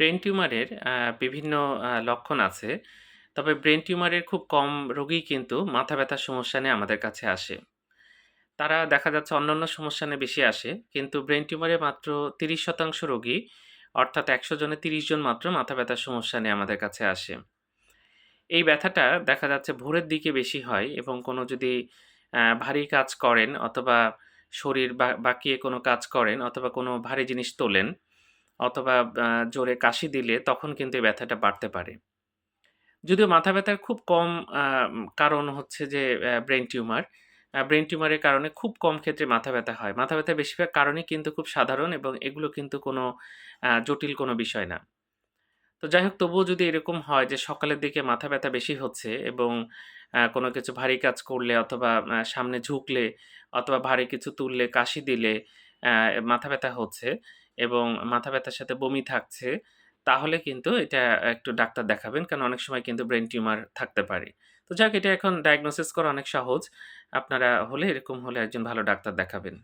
Brain টিউমারের বিভিন্ন লক্ষণ আছে। তবে ব্রেন টিউমারের খুব কম রোগীই কিন্তু মাথা ব্যথার সমস্যা নিয়ে আমাদের কাছে আসে। তারা দেখা যাচ্ছে অন্যান্য সমস্যা নিয়ে বেশি আসে। কিন্তু ব্রেন টিউমারে মাত্র ৩০% রোগী অর্থাৎ ১০০ জনে ৩০ জন মাত্র মাথা ব্যথার সমস্যা নিয়ে আমাদের কাছে আসে। এই ব্যথাটা দেখা যাচ্ছে ভোরের দিকে বেশি হয় এবং কোনো যদি ভারী কাজ করেন অথবা শরীর বাঁকিয়ে কোনো কাজ করেন অথবা কোনো ভারী জিনিস তোলেন অথবা জোরে কাশি দিলে তখন কিন্তু এই ব্যথাটা বাড়তে পারে। যদিও মাথা ব্যথার খুব কম কারণ হচ্ছে যে ব্রেন টিউমার। ব্রেন টিউমারের কারণে খুব কম ক্ষেত্রে মাথা ব্যথা হয়। মাথা ব্যাথার বেশিরভাগ কারণই কিন্তু খুব সাধারণ এবং এগুলো কিন্তু কোনো জটিল কোনো বিষয় না। তো যাই হোক তবুও যদি এরকম হয় যে সকালের দিকে মাথা ব্যথা বেশি হচ্ছে এবং কোনো কিছু ভারী কাজ করলে অথবা সামনে ঝুঁকলে অথবা ভারী কিছু তুললে, কাশি দিলে মাথা ব্যথা হচ্ছে এবং মাথা ব্যথার সাথে বমি থাকছে, তাহলে কিন্তু এটা একটু ডাক্তার দেখাবেন। কারণ অনেক সময় কিন্তু ব্রেন টিউমার থাকতে পারে। তো যাক এটা এখন ডায়াগনোসিস করা অনেক সহজ। আপনারা হলে এরকম হলে একজন ভালো ডাক্তার দেখাবেন।